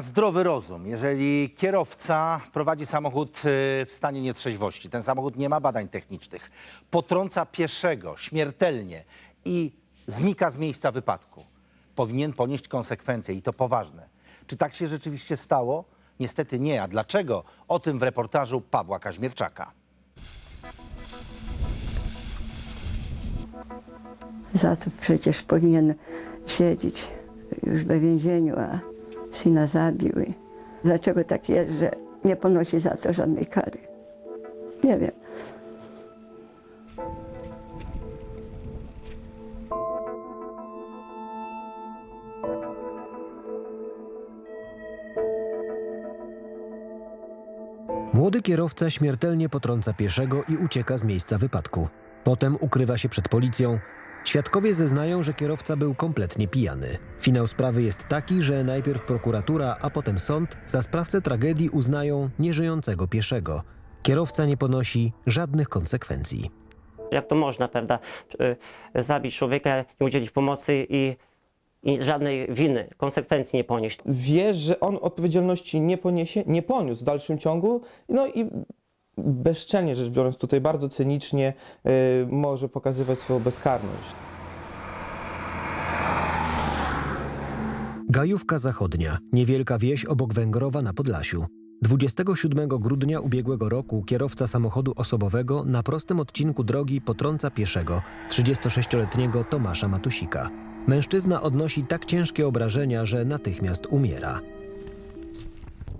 Zdrowy rozum. Jeżeli kierowca prowadzi samochód y, w stanie nietrzeźwości, ten samochód nie ma badań technicznych, potrąca pieszego śmiertelnie i znika z miejsca wypadku, powinien ponieść konsekwencje i to poważne. Czy tak się rzeczywiście stało? Niestety nie. A dlaczego? O tym w reportażu Pawła Kaźmierczaka. Za to przecież powinien siedzieć już we więzieniu, a syna zabił. I Dlaczego tak jest, że nie ponosi za to żadnej kary? Nie wiem. Młody kierowca śmiertelnie potrąca pieszego i ucieka z miejsca wypadku. Potem ukrywa się przed policją. Świadkowie zeznają, że kierowca był kompletnie pijany. Finał sprawy jest taki, że najpierw prokuratura, a potem sąd za sprawcę tragedii uznają nieżyjącego pieszego. Kierowca nie ponosi żadnych konsekwencji. Jak to można, prawda, y, zabić człowieka, nie udzielić pomocy i, i żadnej winy, konsekwencji nie ponieść. wie, że on odpowiedzialności nie poniesie, nie poniósł w dalszym ciągu, no i bezczelnie rzecz biorąc, tutaj bardzo cynicznie y, może pokazywać swoją bezkarność. Gajówka Zachodnia, niewielka wieś obok Węgrowa na Podlasiu. 27 grudnia ubiegłego roku kierowca samochodu osobowego na prostym odcinku drogi potrąca pieszego, 36-letniego Tomasza Matusika. Mężczyzna odnosi tak ciężkie obrażenia, że natychmiast umiera.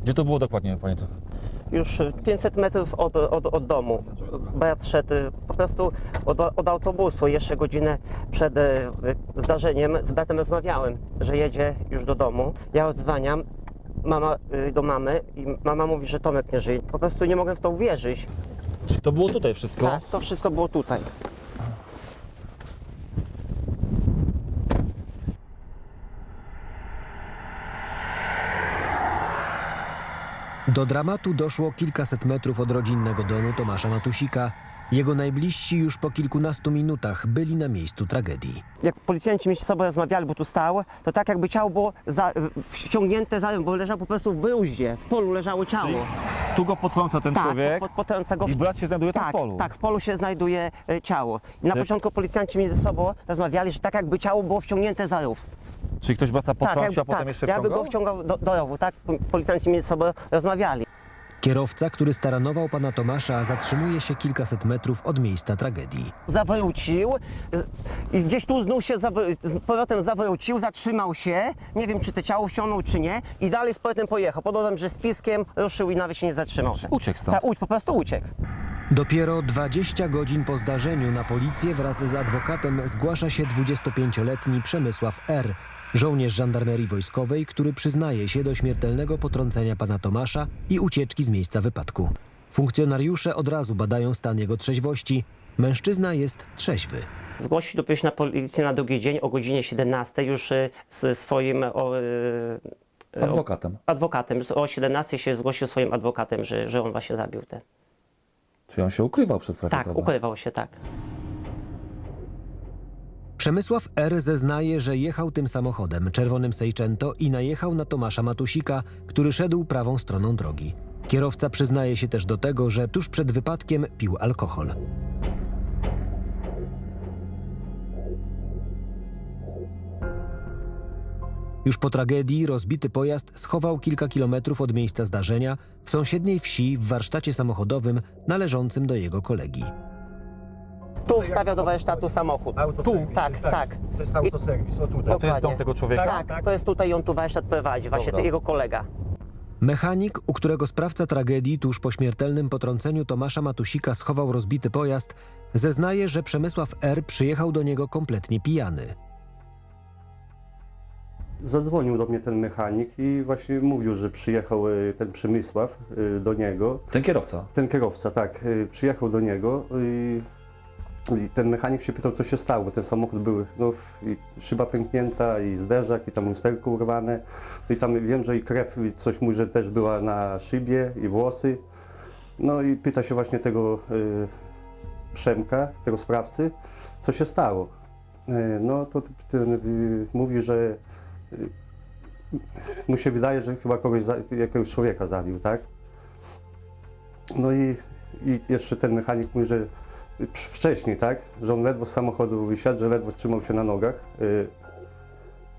Gdzie to było dokładnie, pamiętam? Już y, 500 metrów od, od, od domu. Brat szedł y, po prostu od, od autobusu. Jeszcze godzinę przed y, zdarzeniem z bratem rozmawiałem, że jedzie już do domu. Ja odzwaniam mama, y, do mamy i mama mówi, że Tomek nie żyje. Po prostu nie mogę w to uwierzyć. Czy to było tutaj wszystko? Tak, to wszystko było tutaj. Do dramatu doszło kilkaset metrów od rodzinnego domu Tomasza Matusika. Jego najbliżsi już po kilkunastu minutach byli na miejscu tragedii. jak policjanci między sobą rozmawiali, bo tu stał, to tak jakby ciało było za, wciągnięte za bo leżał po prostu w bruździe, w polu leżało ciało. Tu go potrąca ten tak, człowiek po, po, potrąca go w- i brat się znajduje tam tak, w polu. Tak, w polu się znajduje e, ciało. I na początku policjanci między sobą rozmawiali, że tak jakby ciało było wciągnięte za rów. Czyli ktoś brata potrącił, tak, a potem tak, jeszcze wciągał? go wciągał do, do rowu, tak? Policjanci między sobą rozmawiali. Kierowca, który staranował pana Tomasza, zatrzymuje się kilkaset metrów od miejsca tragedii. Zawrócił z- i gdzieś tu znów się zawr- z powrotem zawrócił, zatrzymał się, nie wiem czy to ciało wciągnął czy nie i dalej z powrotem pojechał. Podobno, że z piskiem ruszył i nawet się nie zatrzymał. Uciekł stąd. Tak, uć, po prostu uciekł. Dopiero 20 godzin po zdarzeniu na policję wraz z adwokatem zgłasza się 25-letni Przemysław R., żołnierz żandarmerii wojskowej, który przyznaje się do śmiertelnego potrącenia pana Tomasza i ucieczki z miejsca wypadku. Funkcjonariusze od razu badają stan jego trzeźwości. Mężczyzna jest trzeźwy. Zgłosił dopiero się na policję na drugi dzień o godzinie 17 już y, z swoim o, y, y, Adwokatem. adwokatem. O 17 się zgłosił swoim adwokatem, że, że on właśnie zabił ten. Czyli on się ukrywał przez prawie Tak, ukrywał się, tak. Przemysław R. zeznaje, że jechał tym samochodem, czerwonym Seicento, i najechał na Tomasza Matusika, który szedł prawą stroną drogi. Kierowca przyznaje się też do tego, że tuż przed wypadkiem pił alkohol. Już po tragedii rozbity pojazd schował kilka kilometrów od miejsca zdarzenia w sąsiedniej wsi w warsztacie samochodowym należącym do jego kolegi. Tu wstawia do warsztatu samochód. Tu, tak, tak. To jest autoserwis, o tutaj. To jest dom tego człowieka? Tak, to jest tutaj i on tu warsztat prowadzi, właśnie Dobra. jego kolega. Mechanik, u którego sprawca tragedii tuż po śmiertelnym potrąceniu Tomasza Matusika schował rozbity pojazd, zeznaje, że Przemysław R. przyjechał do niego kompletnie pijany. Zadzwonił do mnie ten mechanik i właśnie mówił, że przyjechał e, ten Przemysław e, do niego. Ten kierowca. Ten kierowca, tak, e, przyjechał do niego i, i ten mechanik się pytał, co się stało, bo ten samochód był, no, i szyba pęknięta i zderzak i tam lusterko urwane. No i tam wiem, że i krew, i coś mówi, że też była na szybie i włosy. No i pyta się właśnie tego e, Przemka, tego sprawcy, co się stało. E, No to ten y, mówi, że y, mu się wydaje, że chyba kogoś, za, jakiegoś człowieka zabił, tak? No i, i jeszcze ten mechanik mówi, że wcześniej, tak, że on ledwo z samochodu wysiadł, że ledwo trzymał się na nogach. y,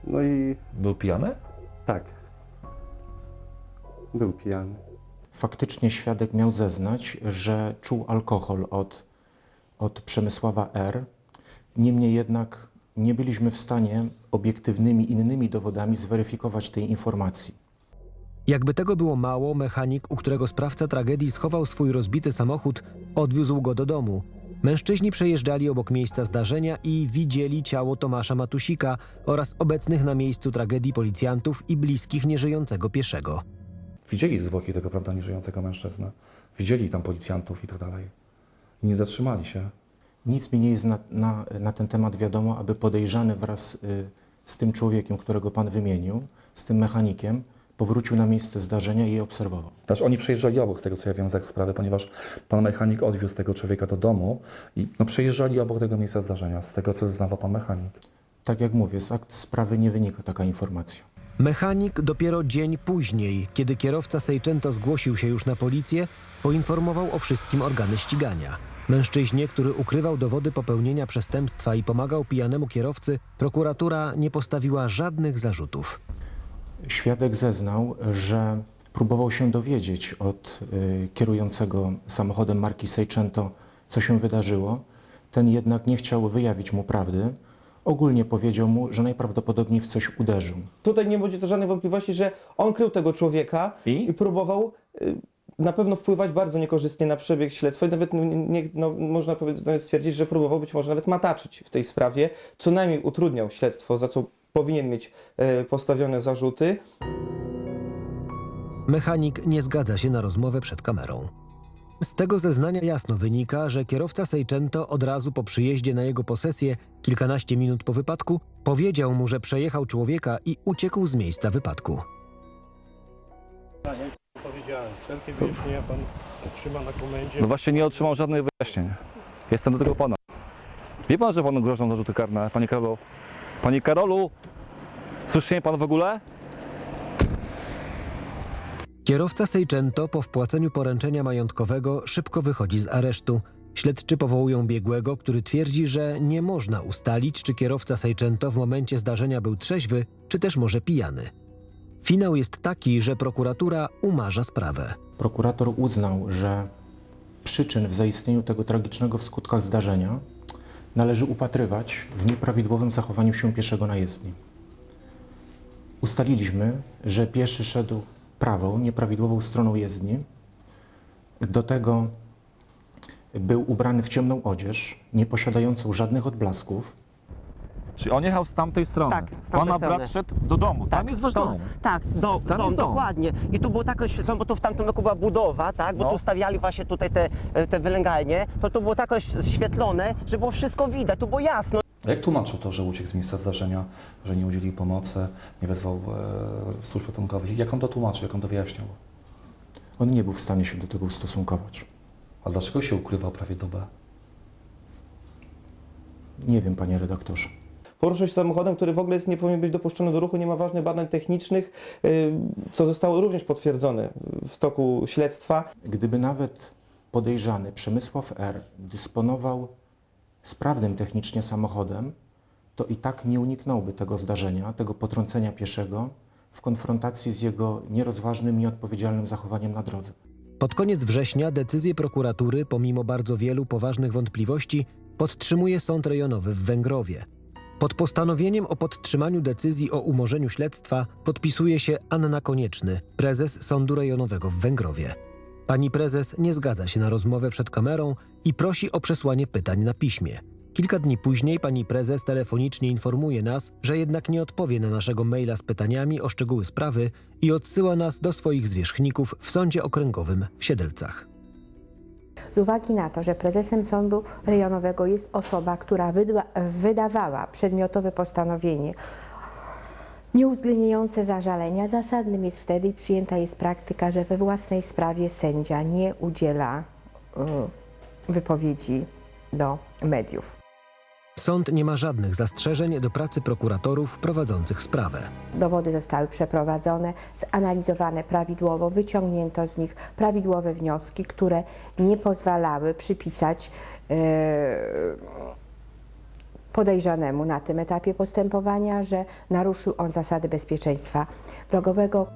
No i Był pijany? tak, był pijany. Faktycznie świadek miał zeznać, że czuł alkohol od, od Przemysława R. Niemniej jednak nie byliśmy w stanie obiektywnymi innymi dowodami zweryfikować tej informacji. Jakby tego było mało, mechanik, u którego sprawca tragedii schował swój rozbity samochód, odwiózł go do domu. Mężczyźni przejeżdżali obok miejsca zdarzenia i widzieli ciało Tomasza Matusika oraz obecnych na miejscu tragedii policjantów i bliskich nieżyjącego pieszego. Widzieli zwłoki tego, prawda, nieżyjącego mężczyzny. Widzieli tam policjantów i tak dalej. I nie zatrzymali się. Nic mi nie jest na, na, na ten temat wiadomo, aby podejrzany wraz y, z tym człowiekiem, którego pan wymienił, z tym mechanikiem, powrócił na miejsce zdarzenia i je obserwował. Znaczy oni przejeżdżali obok, z tego co ja wiem z sprawy, ponieważ pan mechanik odwiózł tego człowieka do domu i no, przejeżdżali obok tego miejsca zdarzenia, z tego co zeznawał pan mechanik. Tak jak mówię, z akt sprawy nie wynika taka informacja. Mechanik dopiero dzień później, kiedy kierowca Seicento zgłosił się już na policję, poinformował o wszystkim organy ścigania. Mężczyźnie, który ukrywał dowody popełnienia przestępstwa i pomagał pijanemu kierowcy, prokuratura nie postawiła żadnych zarzutów. Świadek zeznał, że próbował się dowiedzieć od y, kierującego samochodem marki Seicento, co się wydarzyło. Ten jednak nie chciał wyjawić mu prawdy. Ogólnie powiedział mu, że najprawdopodobniej w coś uderzył. Tutaj nie będzie to żadnej wątpliwości, że on krył tego człowieka I? i, próbował y, na pewno wpływać bardzo niekorzystnie na przebieg śledztwa i nawet nie, no, można powiedzieć, nawet stwierdzić, że próbował być może nawet mataczyć w tej sprawie, co najmniej utrudniał śledztwo, za co powinien mieć e, postawione zarzuty. Mechanik nie zgadza się na rozmowę przed kamerą. Z tego zeznania jasno wynika, że kierowca Seicento od razu po przyjeździe na jego posesję, kilkanaście minut po wypadku, powiedział mu, że przejechał człowieka i uciekł z miejsca wypadku. Powiedziałem, wszelkie wyjaśnienia pan otrzyma na komendzie. No właśnie nie otrzymał żadnych wyjaśnień. Jestem do tego pana. Wie pan, że panu grożą zarzuty karne, panie Karolu? Panie Karolu! Słyszy mnie pan w ogóle? Kierowca Seicento po wpłaceniu poręczenia majątkowego szybko wychodzi z aresztu. Śledczy powołują biegłego, który twierdzi, że nie można ustalić, czy kierowca Seicento w momencie zdarzenia był trzeźwy, czy też może pijany. Finał jest taki, że prokuratura umarza sprawę. Prokurator uznał, że przyczyn w zaistnieniu tego tragicznego w skutkach zdarzenia należy upatrywać w nieprawidłowym zachowaniu się pieszego na jezdni. Ustaliliśmy, że pieszy szedł prawą, nieprawidłową stroną jezdni. Do tego był ubrany w ciemną odzież, nie posiadającą żadnych odblasków. Czyli on jechał z tamtej strony. Tak, z tamtej Pana strony. brat szedł do domu. Tam jest wasz to, dom. Tak, do, Tam dom, jest dom. dokładnie. I tu było tak oświetlone, bo tu w tamtym roku była budowa, tak, bo No. tu stawiali właśnie tutaj te, te wylęgarnie, to tu było tak oświetlone, że było wszystko widać, tu było jasno. A jak tłumaczył to, że uciekł z miejsca zdarzenia, że nie udzielił pomocy, nie wezwał e, służb ratunkowych? Jak on to tłumaczył, jak on to wyjaśniał? On nie był w stanie się do tego ustosunkować. A dlaczego się ukrywał prawie dobę? Nie wiem, panie redaktorze. Poruszał się samochodem, który w ogóle jest, nie powinien być dopuszczony do ruchu, nie ma ważnych badań technicznych, y, co zostało również potwierdzone w toku śledztwa. Gdyby nawet podejrzany Przemysław R. dysponował sprawnym technicznie samochodem, to i tak nie uniknąłby tego zdarzenia, tego potrącenia pieszego w konfrontacji z jego nierozważnym, nieodpowiedzialnym zachowaniem na drodze. Pod koniec września decyzję prokuratury, pomimo bardzo wielu poważnych wątpliwości, podtrzymuje Sąd Rejonowy w Węgrowie. Pod postanowieniem o podtrzymaniu decyzji o umorzeniu śledztwa podpisuje się Anna Konieczny, prezes Sądu Rejonowego w Węgrowie. Pani prezes nie zgadza się na rozmowę przed kamerą i prosi o przesłanie pytań na piśmie. Kilka dni później pani prezes telefonicznie informuje nas, że jednak nie odpowie na naszego maila z pytaniami o szczegóły sprawy i odsyła nas do swoich zwierzchników w Sądzie Okręgowym w Siedlcach. Z uwagi na to, że prezesem sądu rejonowego jest osoba, która wydawała przedmiotowe postanowienie nieuwzględniające zażalenia, zasadnym jest wtedy i przyjęta jest praktyka, że we własnej sprawie sędzia nie udziela y, wypowiedzi do mediów. Sąd nie ma żadnych zastrzeżeń do pracy prokuratorów prowadzących sprawę. Dowody zostały przeprowadzone, zanalizowane prawidłowo, wyciągnięto z nich prawidłowe wnioski, które nie pozwalały przypisać e, podejrzanemu na tym etapie postępowania, że naruszył on zasady bezpieczeństwa drogowego.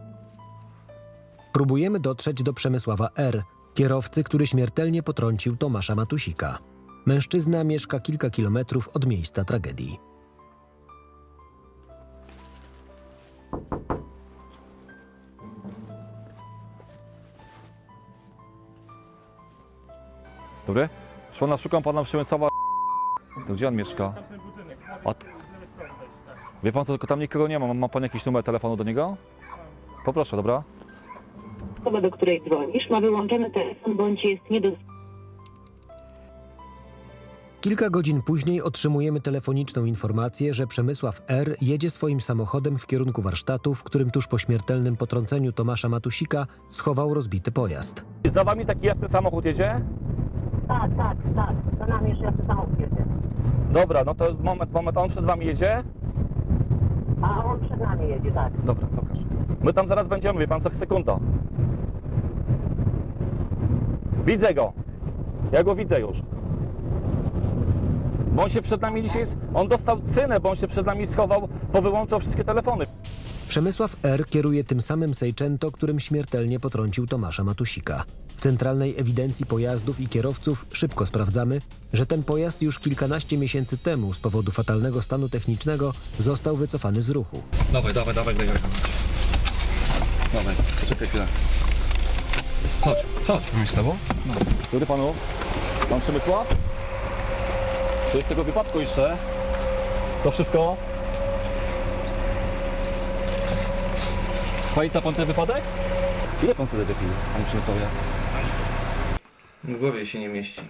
Próbujemy dotrzeć do Przemysława R., kierowcy, który śmiertelnie potrącił Tomasza Matusika. Mężczyzna mieszka kilka kilometrów od miejsca tragedii. Dobry? Pana, szukam pana Przemysława. To gdzie on mieszka? A t- Wie pan co, tylko tam nikogo nie ma. Ma pan jakiś numer telefonu do niego? Poproszę, dobra? Osoba, do której dzwonisz, ma wyłączony telefon bądź jest niedostępna. Kilka godzin później otrzymujemy telefoniczną informację, że Przemysław R. jedzie swoim samochodem w kierunku warsztatu, w którym tuż po śmiertelnym potrąceniu Tomasza Matusika schował rozbity pojazd. Za wami taki jasny samochód jedzie? Tak, tak, tak. Za nami jeszcze jasny samochód jedzie. Dobra, no to moment, moment, on przed wami jedzie? A on przed nami jedzie, tak. Dobra, pokaż. My tam zaraz będziemy, wie pan, co sekunda. Widzę go. Ja go widzę już. Bo on się przed nami dzisiaj, on dostał cynę, bo on się przed nami schował, powyłączał wszystkie telefony. Przemysław R. kieruje tym samym Seicento, którym śmiertelnie potrącił Tomasza Matusika. W centralnej ewidencji pojazdów i kierowców szybko sprawdzamy, że ten pojazd już kilkanaście miesięcy temu z powodu fatalnego stanu technicznego został wycofany z ruchu. Dawaj, dawaj, dawaj, dawaj. Dawaj, poczekaj chwilę. Chodź, chodź. Mówisz z tobą? Dobry panu. Pan Przemysław? To jest tego wypadku jeszcze. To wszystko. Pamięta pan ten wypadek? Ile pan wtedy wypił, panie Przemysławie? W głowie się nie mieści.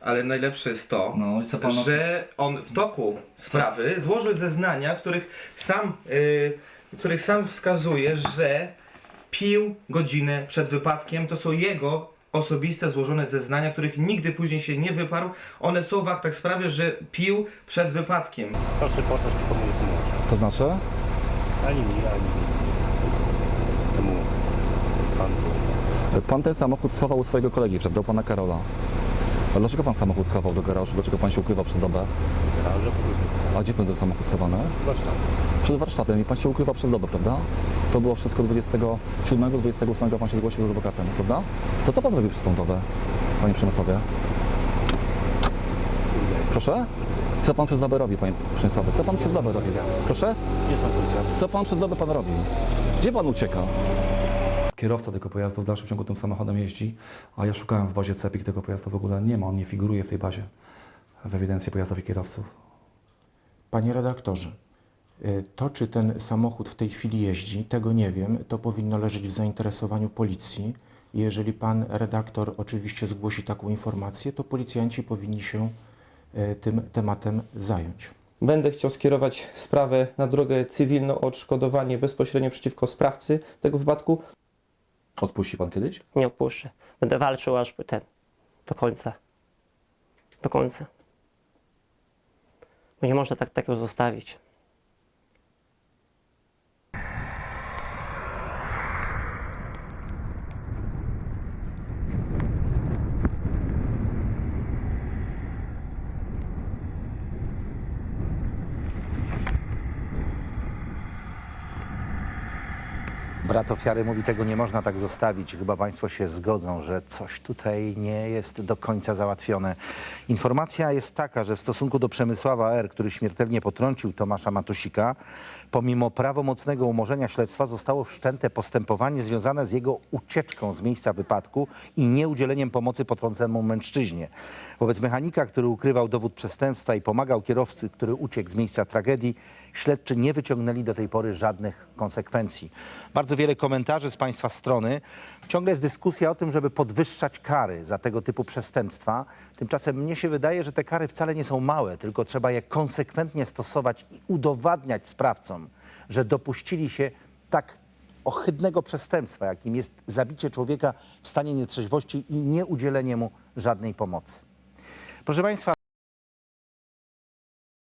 Ale najlepsze jest to, No i co pan... że on w toku sprawy złożył zeznania, w których sam, y, w których sam wskazuje, że pił godzinę przed wypadkiem. To są jego osobiste złożone zeznania, których nigdy później się nie wyparł. One są w aktach sprawy, że pił przed wypadkiem. Proszę potem komu nie pomoże. To znaczy? Ani mi, ani temu panu. Pan ten samochód schował u swojego kolegi, prawda? U pana Karola. A dlaczego pan samochód schował do garażu? Dlaczego pan się ukrywał przez dobę? Garaże, A gdzie był ten samochód schowany? warsztat. Przed warsztatem i pan się ukrywa przez dobę, prawda? To było wszystko 27, 28 pan się zgłosił z adwokatem, prawda? To co pan robił przez tą dobę, panie Przemysławie? Proszę? Co pan przez dobę robi, panie Przemysławie? Co pan przez dobę robi? Proszę? Nie pan powiedział. Co pan przez dobę pan robi? Gdzie pan ucieka? Kierowca tego pojazdu w dalszym ciągu tym samochodem jeździ, a ja szukałem w bazie CEPIK tego pojazdu w ogóle nie ma, on nie figuruje w tej bazie, w ewidencji pojazdów i kierowców. Panie redaktorze, y, to czy ten samochód w tej chwili jeździ, tego nie wiem. To powinno leżeć w zainteresowaniu policji. Jeżeli pan redaktor oczywiście zgłosi taką informację, to policjanci powinni się y, tym tematem zająć. Będę chciał skierować sprawę na drogę cywilną o odszkodowanie bezpośrednio przeciwko sprawcy tego wypadku. Odpuści pan kiedyś? Nie opuszczę. Będę walczył aż ten, do końca. Do końca. Bo nie można tak tego zostawić. Brat ofiary mówi, tego nie można tak zostawić. Chyba Państwo się zgodzą, że coś tutaj nie jest do końca załatwione. Informacja jest taka, że w stosunku do Przemysława R., który śmiertelnie potrącił Tomasza Matusika, pomimo prawomocnego umorzenia śledztwa zostało wszczęte postępowanie związane z jego ucieczką z miejsca wypadku i nieudzieleniem pomocy potrącenemu mężczyźnie. Wobec mechanika, który ukrywał dowód przestępstwa i pomagał kierowcy, który uciekł z miejsca tragedii, śledczy nie wyciągnęli do tej pory żadnych konsekwencji. Bardzo wiele komentarzy z Państwa strony. Ciągle jest dyskusja o tym, żeby podwyższać kary za tego typu przestępstwa. Tymczasem mnie się wydaje, że te kary wcale nie są małe, tylko trzeba je konsekwentnie stosować i udowadniać sprawcom, że dopuścili się tak ohydnego przestępstwa, jakim jest zabicie człowieka w stanie nietrzeźwości i nieudzielenie mu żadnej pomocy. Proszę Państwa,